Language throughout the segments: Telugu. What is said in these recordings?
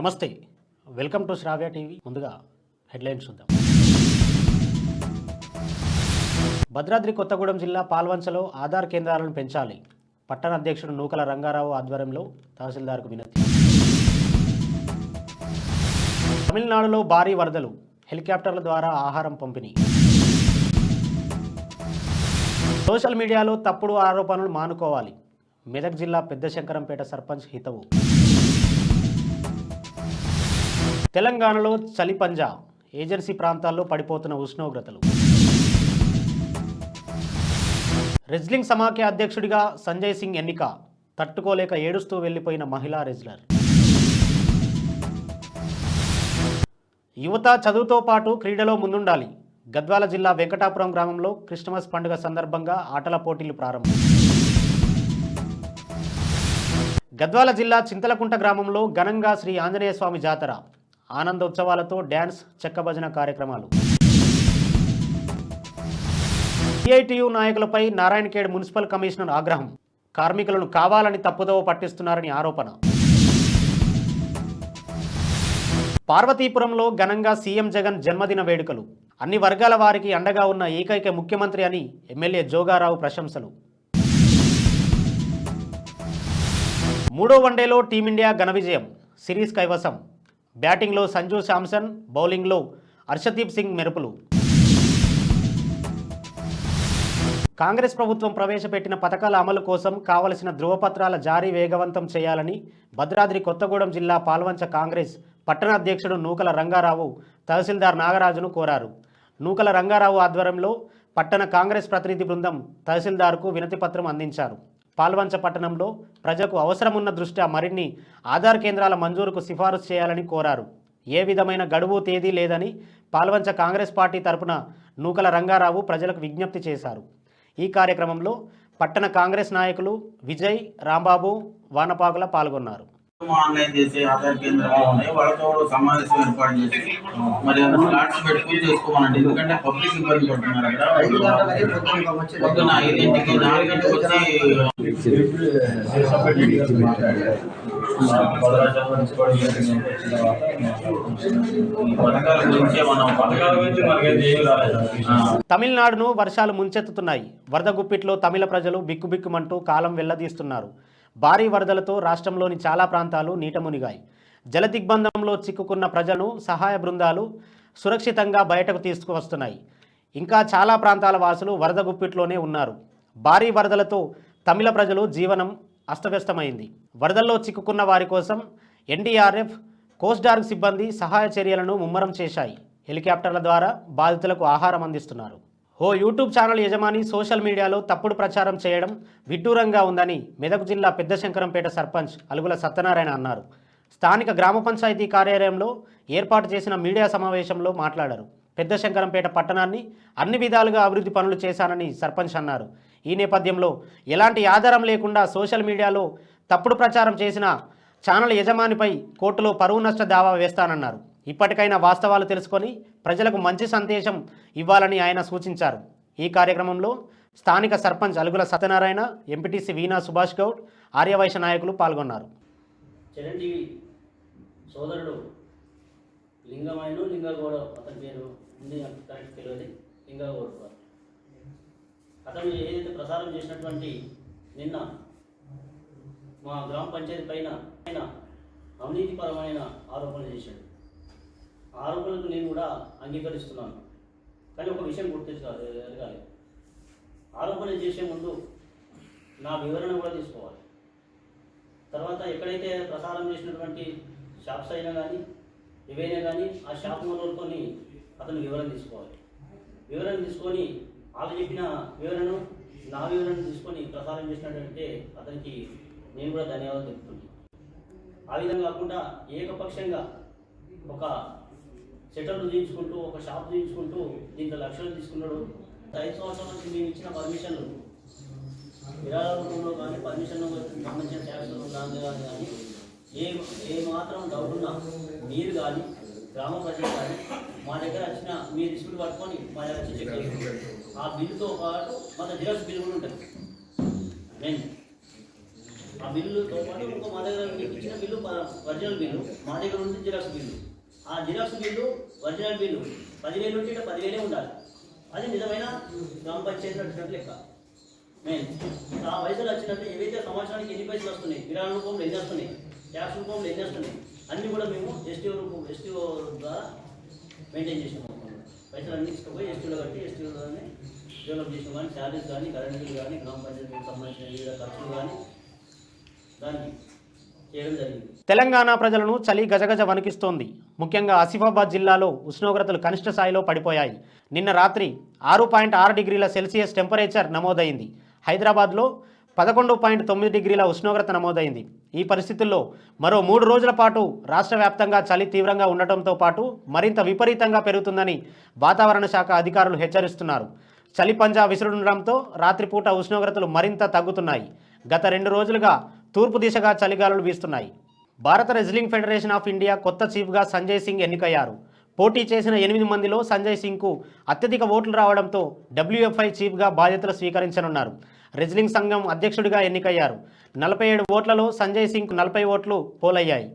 నమస్తే. Welcome to Sravya TV. ముందుగా హెడ్లైన్స్ చూద్దాం. భద్రాద్రి కొత్తగూడెం జిల్లా పాల్వంచలో ఆధార్ కేంద్రాలను పెంచాలి. పట్టణ అధ్యక్షుడు నూకల రంగారావు ఆధ్వర్యంలో తహసీల్దార్కు వినతి. తమిళనాడులో భారీ వరదలు హెలికాప్టర్ల ద్వారా ఆహారం పంపిణీ. సోషల్ మీడియాలో తప్పుడు ఆరోపణలు మానుకోవాలి. మెదక్ జిల్లా పెద్ద శంకరంపేట సర్పంచ్ హితవు. తెలంగాణలో చలి పంజా ఏజెన్సీ ప్రాంతాల్లో పడిపోతున్న ఉష్ణోగ్రతలు. రెజ్లింగ్ సమాఖ్య అధ్యక్షుడిగా సంజయ్ సింగ్ ఎన్నిక. తట్టుకోలేక ఏడుస్తూ వెళ్ళిపోయిన మహిళా రెజ్లర్. యువత చదువుతో పాటు క్రీడలో ముందుండాలి. గద్వాల జిల్లా వెంకటాపురం గ్రామంలో క్రిస్టమస్ పండుగ సందర్భంగా ఆటల పోటీలు ప్రారంభం. గద్వాల జిల్లా చింతలకుంట గ్రామంలో ఘనంగా శ్రీ ఆంజనేయ స్వామి జాతర. ఆనందోత్సవాలతో డ్యాన్స్ చెక్కభజన కార్యక్రమాలు. సిఐటియు నాయకులపై నారాయణఖేడ్ మున్సిపల్ కమిషనర్ ఆగ్రహం. కార్మికులను కావాలని తప్పుదోవ పట్టిస్తున్నారని ఆరోపణ. పార్వతీపురంలో ఘనంగా సీఎం జగన్ జన్మదిన వేడుకలు. అన్ని వర్గాల వారికి అండగా ఉన్న ఏకైక ముఖ్యమంత్రి అని ఎమ్మెల్యే జోగారావు ప్రశంసలు. మూడో వన్డేలో టీమిండియా ఘన విజయం. సిరీస్ కైవసం. బ్యాటింగ్లో సంజు శాంసన్ బౌలింగ్లో హర్షదీప్ సింగ్ మెరుపులు. కాంగ్రెస్ ప్రభుత్వం ప్రవేశపెట్టిన పథకాల అమలు కోసం కావలసిన ధృవపత్రాల జారీ వేగవంతం చేయాలని భద్రాద్రి కొత్తగూడెం జిల్లా పాల్వంచ కాంగ్రెస్ పట్టణ అధ్యక్షుడు నూకల రంగారావు తహసీల్దార్ నాగరాజును కోరారు. నూకల రంగారావు ఆధ్వర్యంలో పట్టణ కాంగ్రెస్ ప్రతినిధి బృందం తహసీల్దార్కు వినతిపత్రం అందించారు. పాల్వంచ పట్టణంలో ప్రజలకు అవసరమున్న దృష్ట్యా మరిన్ని ఆధార్ కేంద్రాల మంజూరుకు సిఫారసు చేయాలని కోరారు. ఏ విధమైన గడువు తేదీ లేదని పాల్వంచ కాంగ్రెస్ పార్టీ తరపున నూకల రంగారావు ప్రజలకు విజ్ఞప్తి చేశారు. ఈ కార్యక్రమంలో పట్టణ కాంగ్రెస్ నాయకులు విజయ్ రాంబాబు వానపాకుల పాల్గొన్నారు. ఆన్లైన్ చేసే ఆధార్ కేంద్రాలు ఉన్నాయి. వాళ్ళతో సమావేశం ఏర్పాటు చేసి మరి స్లాట్స్ పెట్టుకుని చేసుకోమనండి. ఎందుకంటే పబ్లిక్ ఇబ్బంది పడుతున్నారు అక్కడ. పొద్దున్న ఐదింటికి నాలుగింటికి వచ్చి. తమిళనాడును వర్షాలు ముంచెత్తుతున్నాయి. వరద గుప్పిట్లో తమిళ ప్రజలు బిక్కుబిక్కుమంటూ కాలం వెళ్ళదీస్తున్నారు భారీ వరదలతో రాష్ట్రంలోని చాలా ప్రాంతాలు నీట మునిగాయి జల దిగ్బంధంలో చిక్కుకున్న ప్రజలను సహాయ బృందాలు సురక్షితంగా బయటకు తీసుకువస్తున్నాయి. ఇంకా చాలా ప్రాంతాల వాసులు వరద గుప్పిట్లోనే ఉన్నారు. భారీ వరదలతో తమిళ ప్రజలు జీవనం అస్తవ్యస్తమైంది. వరదల్లో చిక్కుకున్న వారి కోసం ఎన్డీఆర్ఎఫ్ కోస్ట్ గార్డ్ సిబ్బంది సహాయ చర్యలను ముమ్మరం చేశాయి. హెలికాప్టర్ల ద్వారా బాధితులకు ఆహారం అందిస్తున్నారు. ఓ యూట్యూబ్ ఛానల్ యజమాని సోషల్ మీడియాలో తప్పుడు ప్రచారం చేయడం విడ్డూరంగా ఉందని మెదక్ జిల్లా పెద్ద శంకరంపేట సర్పంచ్ అలుగుల సత్యనారాయణ అన్నారు. స్థానిక గ్రామ పంచాయతీ కార్యాలయంలో ఏర్పాటు చేసిన మీడియా సమావేశంలో మాట్లాడారు. పెద్ద శంకరంపేట పట్టణాన్ని అన్ని విధాలుగా అభివృద్ధి పనులు చేశానని సర్పంచ్ అన్నారు. ఈ నేపథ్యంలో ఎలాంటి ఆధారం లేకుండా సోషల్ మీడియాలో తప్పుడు ప్రచారం చేసిన ఛానల్ యజమానిపై కోర్టులో పరువు నష్ట దావా వేస్తానన్నారు. ఇప్పటికైనా వాస్తవాలు తెలుసుకొని ప్రజలకు మంచి సందేశం ఇవ్వాలని ఆయన సూచించారు. ఈ కార్యక్రమంలో స్థానిక సర్పంచ్ అలుగుల సత్యనారాయణ ఎంపీటీసీ వీణా సుభాష్ గౌడ్ ఆర్యవైశ్య నాయకులు పాల్గొన్నారు. చిరంజీవి సోదరుడు లింగమైన లింగగౌడ అతని పేరు ఉంది నాకు కరెక్ట్ తెలియదు. లింగగౌడ అతను ఏదైతే ప్రసారం చేసినటువంటి నిన్న మా గ్రామ పంచాయతీ పైన ఆయన అవినీతిపరమైన ఆరోపణలు చేశాడు. ఆరోపణలకు నేను కూడా అంగీకరిస్తున్నాను. కానీ ఒక విషయం గుర్తించాలి ఎరగాలి ఆరోపణలు చేసే ముందు నా వివరణ కూడా తీసుకోవాలి. తర్వాత ఎక్కడైతే ప్రసారం చేసినటువంటి షాప్స్ అయినా కానీ ఏవైనా కానీ ఆ షాప్ ఓనర్తోని అతను వివరణ తీసుకోవాలి. వివరణ తీసుకొని వాళ్ళు చెప్పిన వివరణను నా వివరణ తీసుకొని ప్రసారం చేసినటువంటి అతనికి నేను కూడా ధన్యవాదాలు చెప్తున్నాను ఆ విధంగా కాకుండా ఏకపక్షంగా ఒక సెటర్లు తీయించుకుంటూ ఒక షాప్ తీయించుకుంటూ దీంట్లో లక్షలు తీసుకున్నాడు. ఐదు సంవత్సరాల నుంచి మేము ఇచ్చిన పర్మిషన్లు. విరాళ రూపంలో కానీ పర్మిషన్ సంబంధించిన ట్యాక్స్ దాని కానీ కానీ ఏ ఏ మాత్రం డౌట్ ఉన్నా మీరు కానీ గ్రామ ప్రజలు కానీ మా దగ్గర వచ్చిన మీ రిసిప్ట్ పట్టుకొని మా దగ్గర వచ్చి చెక్ ఆ బిల్లుతో పాటు మన జిరాక్స్ బిల్లు కూడా ఉంటుంది. మెయిన్ ఆ బిల్లుతో పాటు ఇంకో మా దగ్గర ఇచ్చిన బిల్లు ప- ఒరిజినల్ బిల్లు మా దగ్గర ఉంది జిరాక్స్ బిల్లు. ఆ జిరాక్స్ బిల్లు ఒరిజినల్ బిల్లు పదివేలు ఉంటే ఇట్లా పదివేలే ఉండాలి. అది నిజమైన గ్రామ పంచాయతీ లెక్క. మెయిన్ ఆ వయసులో వచ్చినట్టు ఏవైతే సంవత్సరానికి ఎన్ని పైసలు వస్తున్నాయి? విరాళ రూపంలో ఎన్ని వస్తున్నాయి? ట్యాక్స్ రూపంలో ఎన్ని వస్తున్నాయి? అన్నీ కూడా మేము ఎస్టీఓ రూపం ఎస్టీఓ ద్వారా మెయింటైన్ చేసినాం పైసలు అన్ని తీసుకుపోయి ఎస్టీలో కట్టి ఎస్టీలోనే డెవలప్ చేసినాం. కానీ శాలరీస్ కానీ కరెంట్ బిల్ కానీ గ్రామ పంచాయతీకి సంబంధించిన వివిధ ఖర్చులు కానీ దానికి తెలంగాణ ప్రజలను చలి గజగజ వణికిస్తోంది. ముఖ్యంగా ఆసిఫాబాద్ జిల్లాలో ఉష్ణోగ్రతలు కనిష్ట స్థాయిలో పడిపోయాయి. నిన్న రాత్రి ఆరు పాయింట్ ఆరు డిగ్రీల సెల్సియస్ టెంపరేచర్ నమోదైంది. హైదరాబాద్లో పదకొండు పాయింట్ తొమ్మిది డిగ్రీల ఉష్ణోగ్రత నమోదైంది. ఈ పరిస్థితుల్లో మరో మూడు రోజుల పాటు రాష్ట్ర వ్యాప్తంగా చలి తీవ్రంగా ఉండటంతో పాటు మరింత విపరీతంగా పెరుగుతుందని వాతావరణ శాఖ అధికారులు హెచ్చరిస్తున్నారు. చలి పంజా విసురుండడంతో రాత్రిపూట ఉష్ణోగ్రతలు మరింత తగ్గుతున్నాయి. గత రెండు రోజులుగా తూర్పు దిశగా చలిగాలులు వీస్తున్నాయి. భారత రెజ్లింగ్ ఫెడరేషన్ ఆఫ్ ఇండియా కొత్త చీఫ్గా సంజయ్ సింగ్ ఎన్నికయ్యారు. పోటీ చేసిన ఎనిమిది మందిలో సంజయ్ సింగ్కు అత్యధిక ఓట్లు రావడంతో డబ్ల్యూఎఫ్ఐ చీఫ్గా బాధ్యతలు స్వీకరించనున్నారు. రెజ్లింగ్ సంఘం అధ్యక్షుడిగా ఎన్నికయ్యారు. నలభై ఏడు ఓట్లలో సంజయ్ సింగ్కు నలభై ఓట్లు పోలయ్యాయి.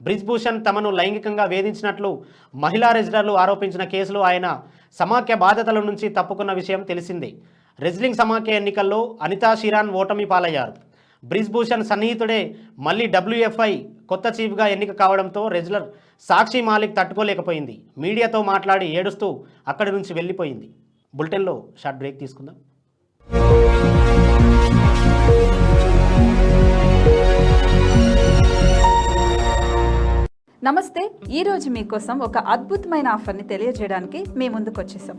బ్రిజ్భూషణ్ తమను లైంగికంగా వేధించినట్లు మహిళా రెజ్లర్లు ఆరోపించిన కేసులో ఆయన సమాఖ్య బాధ్యతల నుంచి తప్పుకున్న విషయం తెలిసిందే. రెజ్లింగ్ సమాఖ్య ఎన్నికల్లో అనితా షిరాన్ ఓటమి పాలయ్యారు. బ్రిజ్భూషణ్ సన్నిహితుడే మళ్ళీ డబ్ల్యూఎఫ్ఐ కొత్త చీఫ్గా ఎన్నిక కావడంతో రెజ్లర్ సాక్షి మాలిక్ తట్టుకోలేకపోయింది. మీడియాతో మాట్లాడి ఏడుస్తూ అక్కడి నుంచి వెళ్ళిపోయింది. బులెటిన్లో షార్ట్ బ్రేక్ తీసుకుందాం. నమస్తే ఈరోజు మీకోసం ఒక అద్భుతమైన ఆఫర్ని తెలియజేయడానికి మీ ముందుకు వచ్చేసాం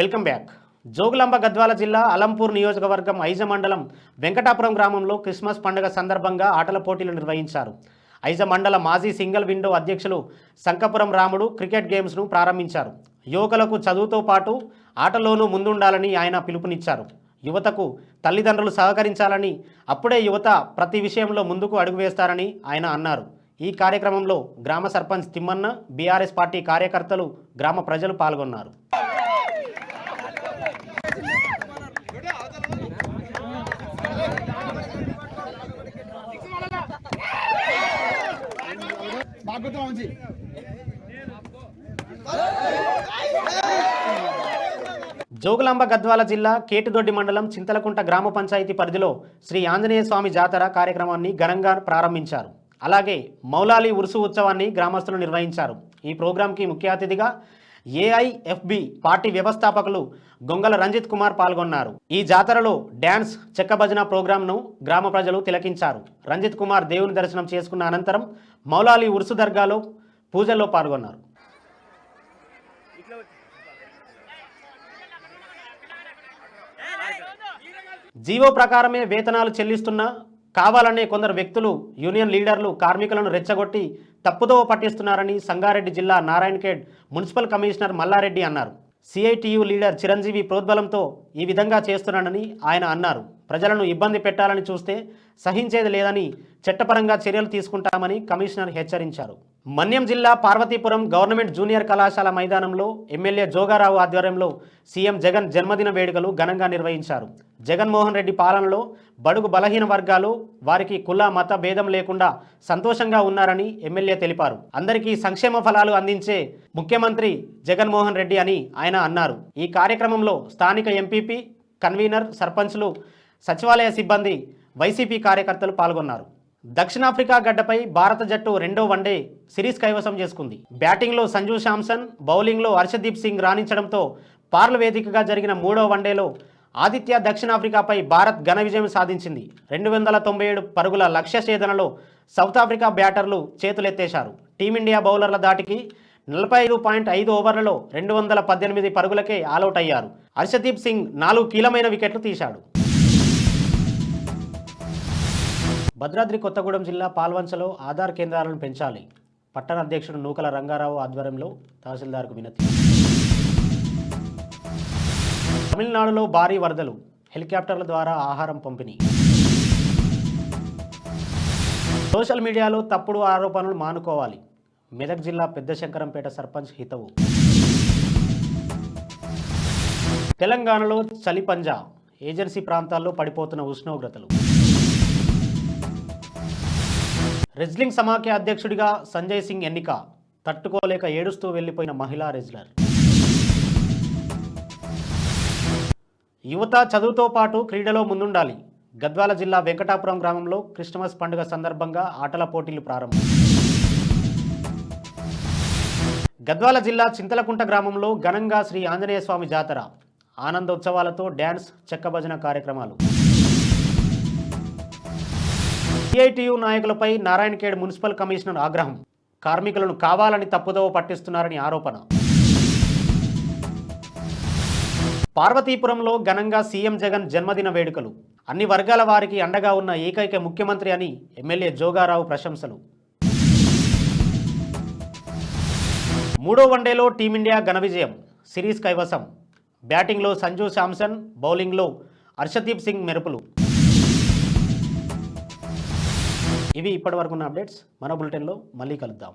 Welcome back. జోగులాంబ గద్వాల జిల్లా అలంపూర్ నియోజకవర్గం ఐజ మండలం వెంకటాపురం గ్రామంలో క్రిస్మస్ పండుగ సందర్భంగా ఆటల పోటీలు నిర్వహించారు. ఐజ మండల మాజీ సింగిల్ విండో అధ్యక్షులు శంకపురం రాముడు క్రికెట్ గేమ్స్ను ప్రారంభించారు. యువకులకు చదువుతో పాటు ఆటలోనూ ముందుండాలని ఆయన పిలుపునిచ్చారు. యువతకు తల్లిదండ్రులు సహకరించాలని అప్పుడే యువత ప్రతి విషయంలో ముందుకు అడుగు వేస్తారని ఆయన అన్నారు. ఈ కార్యక్రమంలో గ్రామ సర్పంచ్ తిమ్మన్న బీఆర్ఎస్ పార్టీ కార్యకర్తలు గ్రామ ప్రజలు పాల్గొన్నారు. భాగవతం ఉంది జోగులాంబ గద్వాల జిల్లా కేటుదొడ్డి మండలం చింతలకుంట గ్రామ పంచాయతీ పరిధిలో శ్రీ ఆంజనేయ స్వామి జాతర కార్యక్రమాన్ని ఘనంగా ప్రారంభించారు. అలాగే మౌలాలి ఉరుసు ఉత్సవాన్ని గ్రామస్తులు నిర్వహించారు. ఈ ప్రోగ్రాంకి ముఖ్య అతిథిగా ఏఐఎఫ్బి పార్టీ వ్యవస్థాపకులు గొంగల రంజిత్ కుమార్ పాల్గొన్నారు. ఈ జాతరలో డ్యాన్స్ చెక్క భజన ప్రోగ్రాంను గ్రామ ప్రజలు తిలకించారు. రంజిత్ కుమార్ దేవుని దర్శనం చేసుకున్న అనంతరం మౌలాలి ఉరుసు దర్గాలో పూజల్లో పాల్గొన్నారు. జీవో ప్రకారమే వేతనాలు చెల్లిస్తున్నా కావాలనే కొందరు వ్యక్తులు యూనియన్ లీడర్లు కార్మికులను రెచ్చగొట్టి తప్పుదోవ పట్టిస్తున్నారని సంగారెడ్డి జిల్లా నారాయణఖేడ్ మున్సిపల్ కమిషనర్ మల్లారెడ్డి అన్నారు. సిఐటియు లీడర్ చిరంజీవి ప్రోద్బలంతో ఈ విధంగా చేస్తున్నాడని ఆయన అన్నారు. ప్రజలను ఇబ్బంది పెట్టాలని చూస్తే సహించేది లేదని చట్టపరంగా చర్యలు తీసుకుంటామని కమిషనర్ హెచ్చరించారు. మన్యం జిల్లా పార్వతీపురం గవర్నమెంట్ జూనియర్ కళాశాల మైదానంలో ఎమ్మెల్యే జోగారావు ఆధ్వర్యంలో సీఎం జగన్ జన్మదిన వేడుకలు ఘనంగా నిర్వహించారు. జగన్మోహన్ రెడ్డి పాలనలో బడుగు బలహీన వర్గాలు వారికి కుల మత భేదం లేకుండా సంతోషంగా ఉన్నారని ఎమ్మెల్యే తెలిపారు. అందరికీ సంక్షేమ ఫలాలు అందించే ముఖ్యమంత్రి జగన్మోహన్ రెడ్డి అని ఆయన అన్నారు. ఈ కార్యక్రమంలో స్థానిక ఎంపీపీ కన్వీనర్ సర్పంచ్లు సచివాలయ సిబ్బంది వైసీపీ కార్యకర్తలు పాల్గొన్నారు. దక్షిణాఫ్రికా గడ్డపై భారత జట్టు రెండో వన్డే సిరీస్ కైవసం చేసుకుంది. బ్యాటింగ్లో సంజు శాంసన్ బౌలింగ్లో హర్షదీప్ సింగ్ రాణించడంతో పార్ల వేదికగా జరిగిన మూడో వన్డేలో ఆదిత్య దక్షిణాఫ్రికాపై భారత్ ఘన విజయం సాధించింది. రెండు వందల తొంభై ఏడు పరుగుల లక్ష్య ఛేదనలో సౌత్ ఆఫ్రికా బ్యాటర్లు చేతులెత్తేశారు. టీమిండియా బౌలర్ల దాటికి నలభై ఐదు పాయింట్ ఐదు ఓవర్లలో రెండు వందల పద్దెనిమిది పరుగులకే ఆలౌట్ అయ్యారు. హర్షదీప్ సింగ్ నాలుగు కీలమైన వికెట్లు తీశాడు. భద్రాద్రి కొత్తగూడెం జిల్లా పాల్వంచలో ఆధార్ కేంద్రాలను పెంచాలి. పట్టణ అధ్యక్షుడు నూకల రంగారావు ఆధ్వర్యంలో తహసీల్దార్కు వినతి. తమిళనాడులో భారీ వరదలు హెలికాప్టర్ల ద్వారా ఆహారం పంపిణీ. సోషల్ మీడియాలో తప్పుడు ఆరోపణలు మానుకోవాలి. మెదక్ జిల్లా పెద్ద శంకరంపేట సర్పంచ్ హితవు. తెలంగాణలో చలి పంజా ఏజెన్సీ ప్రాంతాల్లో పడిపోతున్న ఉష్ణోగ్రతలు. రెజ్లింగ్ సమాఖ్య అధ్యక్షుడిగా సంజయ్ సింగ్ ఎన్నిక. తట్టుకోలేక ఏడుస్తూ వెళ్ళిపోయిన మహిళా రెజ్లర్. యువత చదువుతో పాటు క్రీడలో ముందుండాలి. గద్వాల జిల్లా వెంకటాపురం గ్రామంలో క్రిస్టమస్ పండుగ సందర్భంగా ఆటల పోటీలు ప్రారంభం. గద్వాల జిల్లా చింతలకుంట గ్రామంలో ఘనంగా శ్రీ ఆంజనేయ స్వామి జాతర. ఆనందోత్సవాలతో డ్యాన్స్ చెక్క భజన కార్యక్రమాలు. సిఐటియు నాయకులపై నారాయణఖేడ్ మున్సిపల్ కమిషనర్ ఆగ్రహం. కార్మికులను కావాలని తప్పుదోవ పట్టిస్తున్నారని ఆరోపణ. పార్వతీపురంలో ఘనంగా సీఎం జగన్ జన్మదిన వేడుకలు. అన్ని వర్గాల వారికి అండగా ఉన్న ఏకైక ముఖ్యమంత్రి అని ఎమ్మెల్యే జోగారావు ప్రశంసలు. మూడో వన్డేలో టీమిండియా ఘన విజయం. సిరీస్ కైవసం. బ్యాటింగ్లో సంజు శాంసన్ బౌలింగ్లో హర్షదీప్ సింగ్ మెరుపులు. ఇవి ఇప్పటివరకు ఉన్న అప్డేట్స్. మరో బులెటిన్లో మళ్ళీ కలుద్దాం.